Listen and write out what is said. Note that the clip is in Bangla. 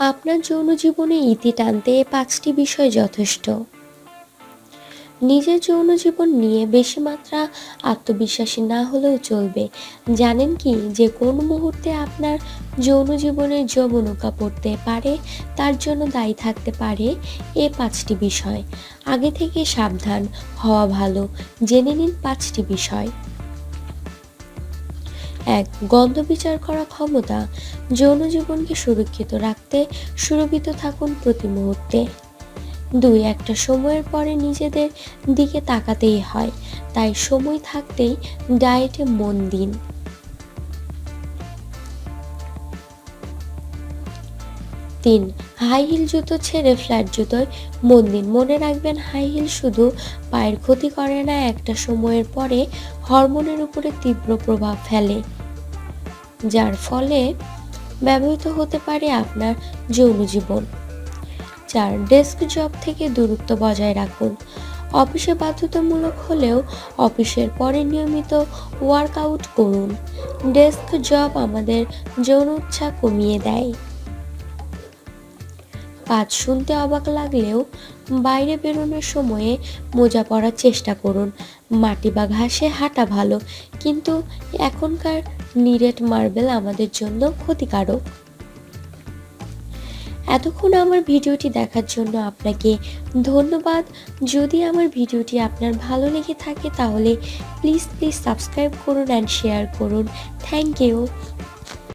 আপনার যৌন জীবনে ইতি টানতে পাঁচটি বিষয় যথেষ্ট। নিজের যৌন জীবন নিয়ে বেশি মাত্রা আত্মবিশ্বাসী না হলেও চলবে। জানেন কি যে কোন মুহূর্তে আপনার যৌন জীবনের যবনৌকা পড়তে পারে, তার জন্য দায়ী থাকতে পারে এ পাঁচটি বিষয়। আগে থেকে সাবধান, হওয়া ভালো, জেনে নিন পাঁচটি বিষয়। এক গন্ধ বিচার করা ক্ষমতা যৌন জীবনকে সুরক্ষিত রাখতে সুরক্ষিত থাকুন প্রতি মুহূর্তে। দুই, একটা সময়ের পরে নিজেদের দিকে তাকাতেই হয়, তাই সময় থাকতেই ডায়েটে মন দিন। তিন, হাই হিল জুতো ছেড়ে ফ্ল্যাট জুতোয় মন দিন। মনে রাখবেন, হাই হিল শুধু পায়ের ক্ষতি করে না, একটা সময়ের পরে হরমোনের উপরে তীব্র প্রভাব ফেলে। যার ফলে ব্যবহৃত হতে পারে আপনার যৌন জীবন। চার, ডেস্ক জব থেকে দূরত্ব বজায় রাখুন। অফিসে বাধ্যতামূলক হলেও অফিসের পরে নিয়মিত ওয়ার্কআউট করুন। ডেস্ক জব আমাদের যৌন ইচ্ছা কমিয়ে দেয়। পাঁচ শুনতে অবাক লাগলেও বাইরে বেরোনোর সময়ে মোজা পরার চেষ্টা করুন। মাটি বা ঘাসে হাঁটা ভালো, কিন্তু এখনকার নিরেট মার্বেল আমাদের জন্য ক্ষতিকারক। এতক্ষণ আমার ভিডিওটি দেখার জন্য আপনাকে ধন্যবাদ। যদি আমার ভিডিওটি আপনার ভালো লেগে থাকে তাহলে প্লিজ প্লিজ সাবস্ক্রাইব করুন অ্যান্ড শেয়ার করুন। Thank you.